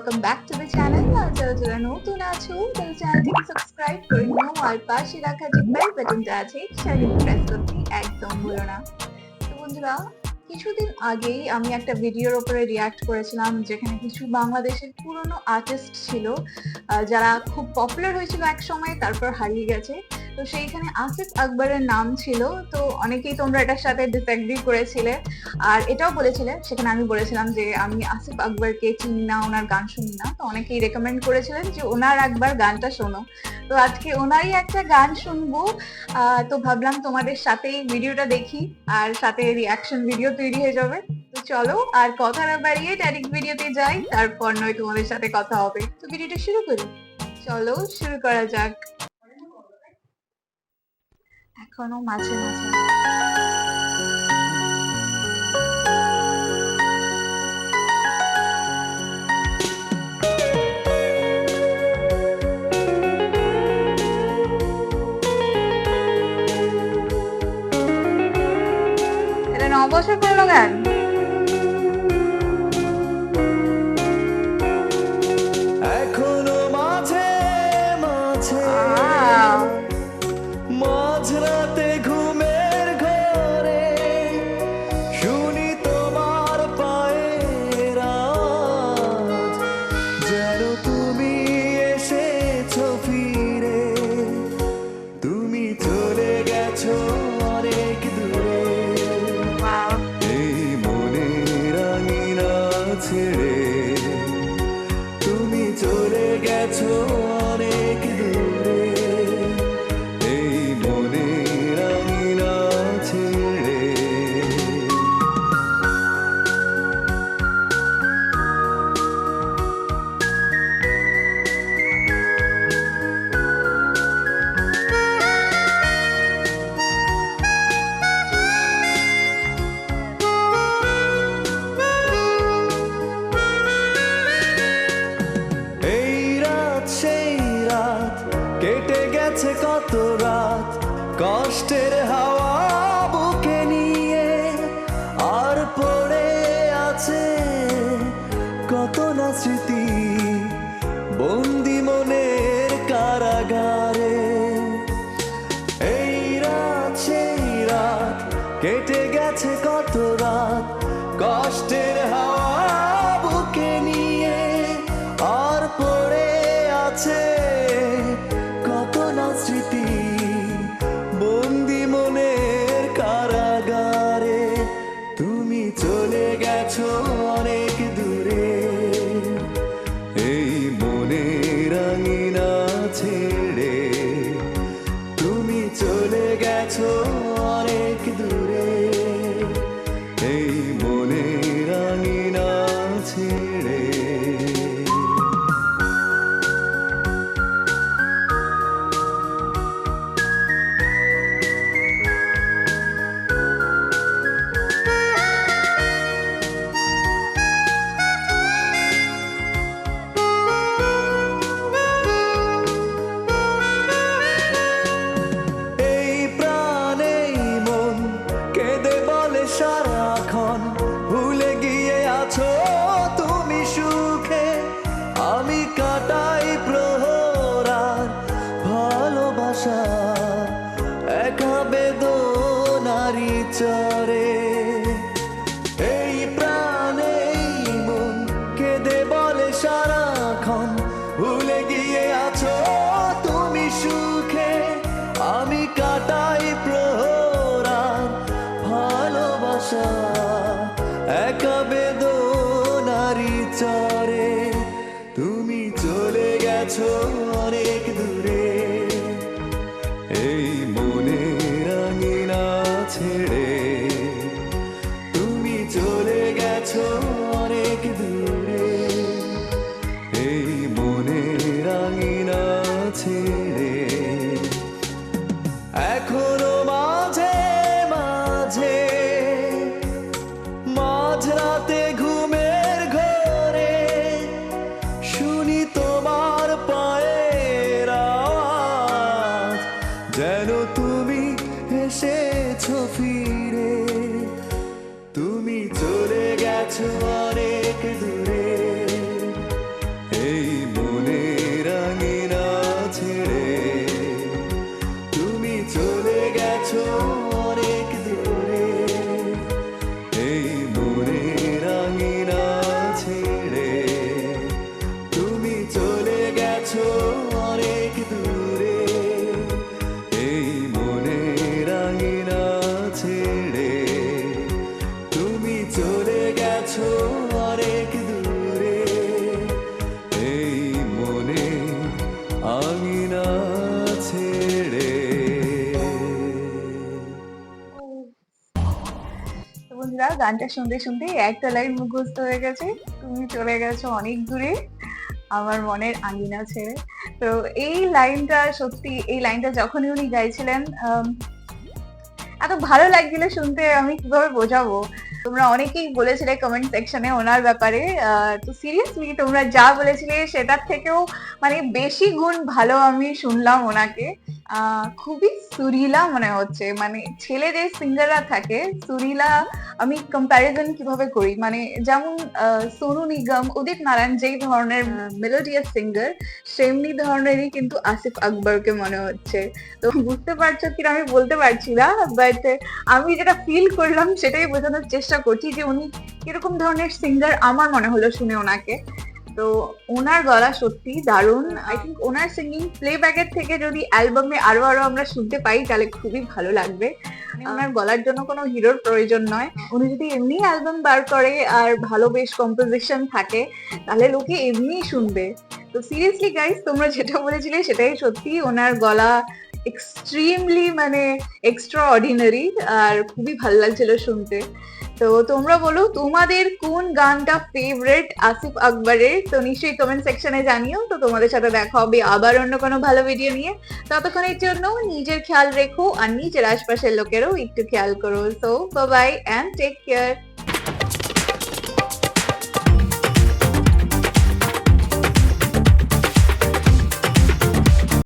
Welcome back to the channel যারা যারা নতুন আছো তারা চ্যানেলটিকে সাবস্ক্রাইব করে নিও আর পাশে রাখা যে বেল বাটনটা আছে, সেটা প্রেস করতে একদম ভুলো না। তো বন্ধুরা, কিছুদিন আগেই আমি একটা ভিডিওর উপরে রিয়াক্ট করেছিলাম, যেখানে কিছু বাংলাদেশের পুরনো আর্টিস্ট ছিল যারা খুব পপুলার হয়েছিল এক সময়, তারপর হারিয়ে গেছে। তো সেইখানে আসিফ আকবরের নাম ছিল, তো অনেকেই তোমরা এটার সাথে ডিসএগ্রি করেছিলে। আর এটাও বলেছিলে, সেখানে আমি বলেছিলাম যে আমি আসিফ আকবরকে চিনি না, ওনার গান শুনি না। তো অনেকেই রেকমেন্ড করেছিলেন যে ওনার একবার গানটা শোনো। তো আজকে ওনারই একটা গান শুনব। তো ভাবলাম তোমাদের সাথেই ভিডিওটা দেখি, আর সাথে রিয়াকশন ভিডিও তৈরি হয়ে যাবে। তো চলো, আর কথা না বাড়িয়ে ডাইরেক্ট ভিডিওতে যাই, তারপর নয় তোমাদের সাথে কথা হবে। তো ভিডিওটা শুরু করি। চলো, শুরু করা যাক। এখনও মাঝে মাঝে। এটা ন বছর পুরনো গান চলে স্মৃতি বন্দি মনের কারাগারে। এই রাত সেই রাত কেটে গেছে কত রাত? কষ্টের অনেক ভালোবাসা একা বেদনারি চরে। এই প্রাণেই মন কেঁদে বলে, সারাক্ষণ ভুলে গিয়ে আছো তুমি সুখে। আমি কাটাই প্রহরার ভালোবাসা, একা বেদনারি চরে। তুমি চলে গেছো অনেক guilty গানটা শুনতে শুনতে একটা লাইন মুখস্থ হয়ে গেছে। তুমি চলে গেছো অনেক দূরে, আমার মনের আঙিনা ছেড়ে। তো এই লাইনটা সত্যি, এই লাইনটা যখনই উনি গাইছিলেন এত ভালো লাগছিল শুনতে, আমি কীভাবে বোঝাবো? তোমরা অনেকেই বলেছিলে কমেন্ট সেকশনে ওনার ব্যাপারে তো সিরিয়াসলি তোমরা যা বলেছিলে সেটার থেকেও মানে বেশি গুণ ভালো আমি শুনলাম ওনাকে। খুবই সুরিলা মনে হচ্ছে। মানে ছেলে যে সিঙ্গাররা থাকে, সুরিলা আমি কম্প্যারিজন কীভাবে করি? মানে যেমন সোনু নিগম উদিত নারায়ণ যেই ধরনের মেলোডিয়াস সিঙ্গার সেমনি ধরনেরই কিন্তু আসিফ আকবরকে মনে হচ্ছে। তো বুঝতে পারছ কিনা আমি বলতে পারছি না বাট আমি যেটা ফিল করলাম সেটাই বোঝানোর চেষ্টা করছি যে উনি কীরকম ধরনের সিঙ্গার আমার মনে হলো শুনে ওনাকে। তো ওনার গলা সত্যি দারুণ। আই থিঙ্ক ওনার সিঙ্গিং প্লেব্যাকের থেকে যদি অ্যালবামে আরও আরও আমরা শুনতে পাই তাহলে খুবই ভালো লাগবে। মানে ওনার গলার জন্য কোনো হিরোর প্রয়োজন নয়। উনি যদি এমনি অ্যালবাম বার করে আর ভালো বেশ কম্পোজিশন থাকে, তাহলে লোকে এমনি শুনবে। তো সিরিয়াসলি গাইস তোমরা যেটা বলেছিলে সেটাই সত্যি। ওনার গলা এক্সট্রিমলি মানে এক্সট্রা অর্ডিনারি আর খুবই ভালো লাগছিল শুনতে। তো তোমরা বলো, তোমাদের কোন গানটা ফেভারেট আসিফ আকবরের? তো নিশ্চয়ই কমেন্ট সেকশনে জানিও। তো তোমাদের সাথে দেখা হবে আবার অন্য কোনো ভালো ভিডিও নিয়ে। ততক্ষণের জন্য নিজের খেয়াল রেখো আর নিজের আশপাশের লোকেরও একটু খেয়াল করো। So bye and take care